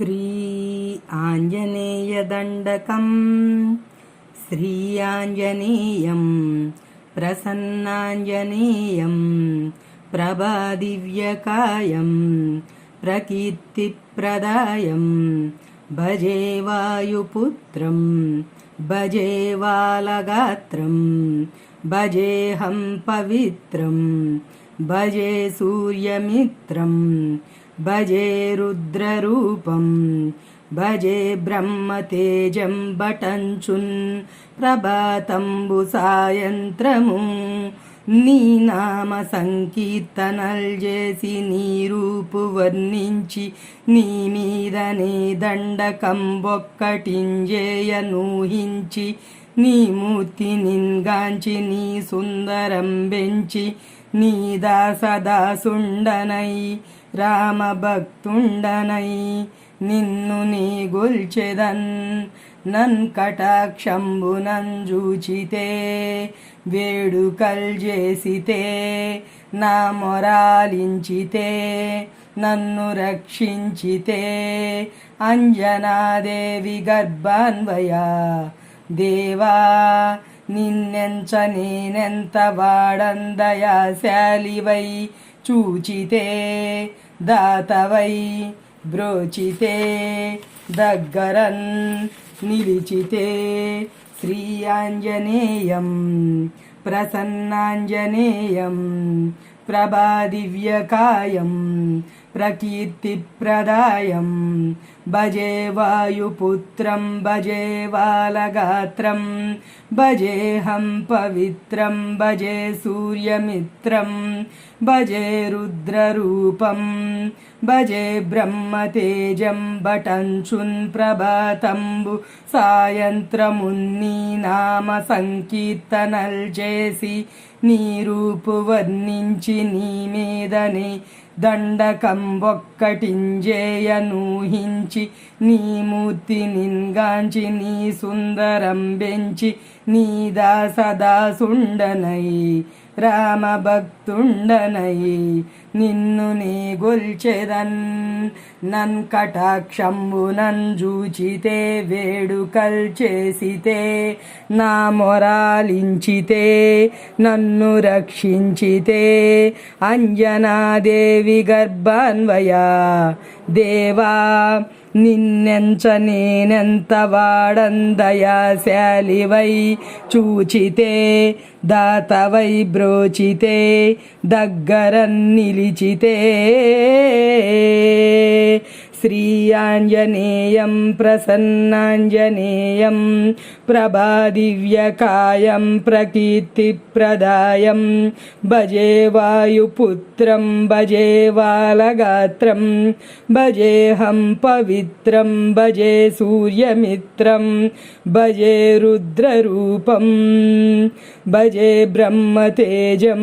श्री आञ्जनेयदण्डकं श्री आञ्जनेयं प्रसन्नाञ्जनेयं प्रभादिव्यकायं प्रकीर्तिप्रदायं भजे वायुपुत्रं भजे वालगात्रं भजेऽहं पवित्रं भजे सूर्यमित्रं భజే రుద్రరూపం భజే బ్రహ్మతేజం భటంచున్ ప్రభాతంబు సాయంత్రము నీ నామ సంకీర్తనల్ చేసి నీ రూపు వర్ణించి నీ మీదనే దండకంబొక్కటింజేయనూహించి నీ మూర్తి నిన్గాంచి నీ సుందరం పెంచి నీ దాసదాసుండనై రామభక్తుండనై నిన్ను నీ గొల్చెదన్ నన్ కటాక్షంబునం జూచితే వేడుకల్ చేసితే నా మొరాలించితే నన్ను రక్షించితే అంజనాదేవి గర్భాన్వయ దేవా నిన్నెంచ నేనెంత వాడందయాశాలివై చూచితే దాతవై బ్రోచితే దగ్గరన్ నిలిచితే శ్రీ ఆంజనేయం ప్రసన్నాంజనేయం ప్రభాదివ్యకాయం ప్రకీర్తిప్రదాయం. భజే వాయుపుత్రం భజే వాలగాత్రం భజేహం పవిత్రం భజే సూర్యమిత్రం భజే రుద్రరూపం భజే బ్రహ్మతేజం బటంచున్ ప్రభాతంబు సాయంత్రమున్నీ నామ సంకీర్తనల్ చేసి నీ రూపు వర్ణించి నీ మీదనే దండకం ఒక్కటింజేయ నీ మూర్తి నిన్గాంచి నీ సుందరం బెంచి నీ దాసదాసుండనై రామభక్తుండనై నిన్ను నీ గొల్చెదన్ నన్ కటాక్షంబునన్ జూచితే వేడుకల్ చేసితే నా మొరాలించితే నన్ను రక్షించితే అంజనాదేవి గర్భాన్వయ దేవా నిన్నెంచ నేనెంత వాడందయాశాలివై చూచితే దాతవై బ్రోచితే దగ్గర నిలిచితే. శ్రీ ఆంజనేయం ప్రసన్నాంజనేయం ప్రభాదివ్యకాయం ప్రకీర్తిప్రదాయం భజే వాయుపుత్రం భజే వాలగాత్రం భజేహం పవిత్రం భజే సూర్యమిత్రం భజే రుద్రరూపం భజే బ్రహ్మతేజం